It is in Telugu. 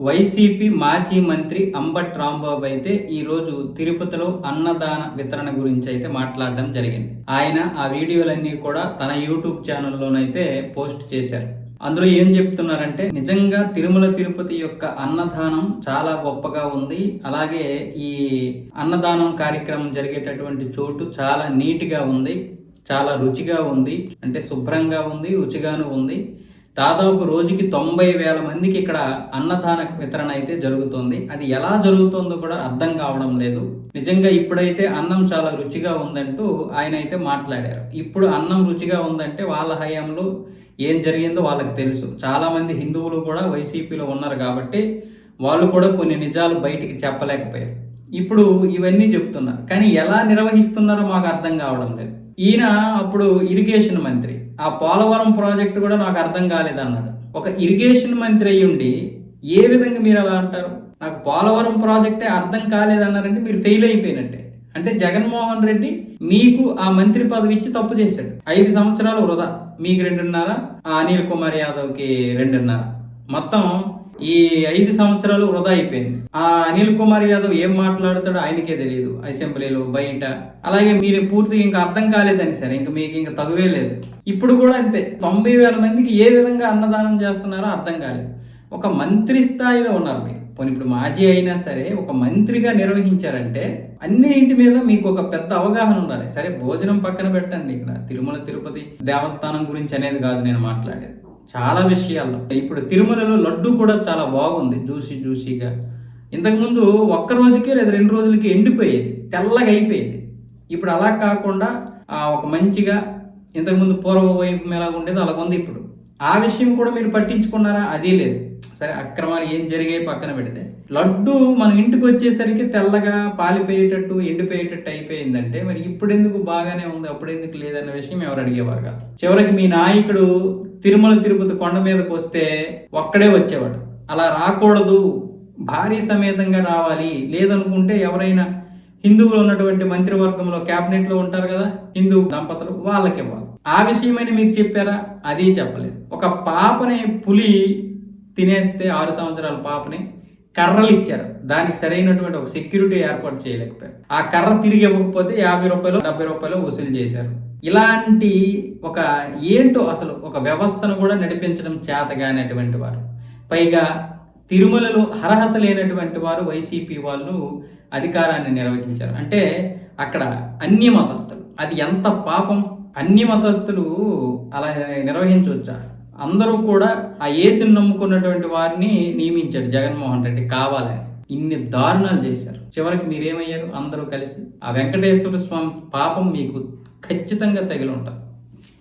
వైసీపీ మాజీ మంత్రి అంబట్ రాంబాబు అయితే ఈరోజు తిరుపతిలో అన్నదాన వితరణ గురించి అయితే మాట్లాడడం జరిగింది. ఆయన ఆ వీడియోలన్నీ కూడా తన యూట్యూబ్ ఛానల్లోనైతే పోస్ట్ చేశారు. అందులో ఏం చెప్తున్నారంటే నిజంగా తిరుమల తిరుపతి యొక్క అన్నదానం చాలా గొప్పగా ఉంది. అలాగే ఈ అన్నదానం కార్యక్రమం జరిగేటటువంటి చోటు చాలా నీట్గా ఉంది. చాలా రుచిగా ఉంది. అంటే శుభ్రంగా ఉంది రుచిగాను ఉంది. దాదాపు రోజుకి తొంభై వేల మందికి ఇక్కడ అన్నదాన వితరణ అయితే జరుగుతుంది. అది ఎలా జరుగుతుందో కూడా అర్థం కావడం లేదు. నిజంగా ఇప్పుడైతే అన్నం చాలా రుచిగా ఉందంటూ ఆయన అయితే మాట్లాడారు. ఇప్పుడు అన్నం రుచిగా ఉందంటే వాళ్ళ హయాంలో ఏం జరిగిందో వాళ్ళకి తెలుసు. చాలామంది హిందువులు కూడా వైసీపీలో ఉన్నారు కాబట్టి వాళ్ళు కూడా కొన్ని నిజాలు బయటికి చెప్పలేకపోయారు. ఇప్పుడు ఇవన్నీ చెప్తున్నారు. కానీ ఎలా నిర్వహిస్తున్నారో మాకు అర్థం కావడం లేదు. ఈయన అప్పుడు ఇరిగేషన్ మంత్రి. ఆ పోలవరం ప్రాజెక్టు కూడా నాకు అర్థం కాలేదన్నాడు. ఒక ఇరిగేషన్ మంత్రి అయ్యి ఉండి ఏ విధంగా మీరు అలా అంటారు? నాకు పోలవరం ప్రాజెక్టే అర్థం కాలేదన్నారంటే మీరు ఫెయిల్ అయిపోయినట్టే. అంటే జగన్మోహన్ రెడ్డి మీకు ఆ మంత్రి పదవి ఇచ్చి తప్పు చేశాడు. ఐదు సంవత్సరాలు వృధా. మీకు రెండున్నర ఆ అనిల్ కుమార్ యాదవ్కి రెండున్నర. మొత్తం ఈ ఐదు సంవత్సరాలు వృధా అయిపోయింది. ఆ అనిల్ కుమార్ యాదవ్ ఏం మాట్లాడతాడో ఆయనకే తెలియదు అసెంబ్లీలో బయట. అలాగే మీరు పూర్తిగా ఇంకా అర్థం కాలేదని సరే ఇంకా మీకు ఇంకా తగువే లేదు. ఇప్పుడు కూడా అంతే తొంభై వేల మందికి ఏ విధంగా అన్నదానం చేస్తున్నారో అర్థం కాలేదు. ఒక మంత్రి స్థాయిలో ఉన్నారు మీరు. పోనీ ఇప్పుడు మాజీ అయినా సరే ఒక మంత్రిగా నిర్వహించారంటే అన్ని ఇంటి మీద మీకు ఒక పెద్ద అవగాహన ఉండాలి. సరే భోజనం పక్కన పెట్టండి ఇక్కడ. తిరుమల తిరుపతి దేవస్థానం గురించి అనేది కాదు నేను మాట్లాడేది. చాలా విషయాల్లో. ఇప్పుడు తిరుమలలో లడ్డు కూడా చాలా బాగుంది జ్యూసీ జ్యూసీగా. ఇంతకుముందు ఒక్క రోజుకే లేదా రెండు రోజులకి ఎండిపోయేది తెల్లగా అయిపోయేది. ఇప్పుడు అలా కాకుండా ఒక మంచిగా ఇంతకుముందు పూర్వ వైపు ఎలా ఉండేది అలా ఉంది ఇప్పుడు. ఆ విషయం కూడా మీరు పట్టించుకున్నారా? అదీ లేదు. సరే అక్రమాలు ఏం జరిగాయి పక్కన పెడితే? లడ్డు మన ఇంటికి వచ్చేసరికి తెల్లగా పాలిపోయేటట్టు ఎండిపోయేటట్టు అయిపోయిందంటే మరి ఇప్పుడు ఎందుకు బాగానే ఉంది అప్పుడు ఎందుకు లేదన్న విషయం ఎవరు అడిగేవారు కాదు. చివరికి మీ నాయకుడు తిరుమల తిరుపతి కొండ మీదకి వస్తే ఒక్కడే వచ్చేవాడు. అలా రాకూడదు భారీ సమేతంగా రావాలి లేదనుకుంటే ఎవరైనా హిందువులు ఉన్నటువంటి మంత్రివర్గంలో క్యాబినెట్లో ఉంటారు కదా హిందూ దంపతులు వాళ్ళకి ఇవ్వాలి. ఆ విషయమైన మీరు చెప్పారా? అది చెప్పలేదు. ఒక పాపని పులి తినేస్తే ఆరు సంవత్సరాల పాపని కర్రలు ఇచ్చారు. దానికి సరైనటువంటి ఒక సెక్యూరిటీ ఏర్పాటు చేయలేకపోయారు. ఆ కర్ర తిరిగి ఇవ్వకపోతే యాభై రూపాయలు డెబ్బై రూపాయలు వసూలు చేశారు. ఇలాంటి ఒక ఏంటో అసలు ఒక వ్యవస్థను కూడా నడిపించడం చేతగానటువంటి వారు. పైగా తిరుమలలో అర్హత లేనటువంటి వారు వైసీపీ వాళ్ళు అధికారాన్ని నిర్వహించారు. అంటే అక్కడ అన్య మతస్థులు అది ఎంత పాపం? అన్య మతస్థులు అలా నిర్వహించవచ్చా? అందరూ కూడా ఆ ఏసుని నమ్ముకున్నటువంటి వారిని నియమించాడు జగన్మోహన్ రెడ్డి కావాలని. ఇన్ని దారుణాలు చేశారు. చివరికి మీరేమయ్యారు? అందరూ కలిసి ఆ వెంకటేశ్వర స్వామి పాపం మీకు ఖచ్చితంగా తగిలి ఉంటుంది.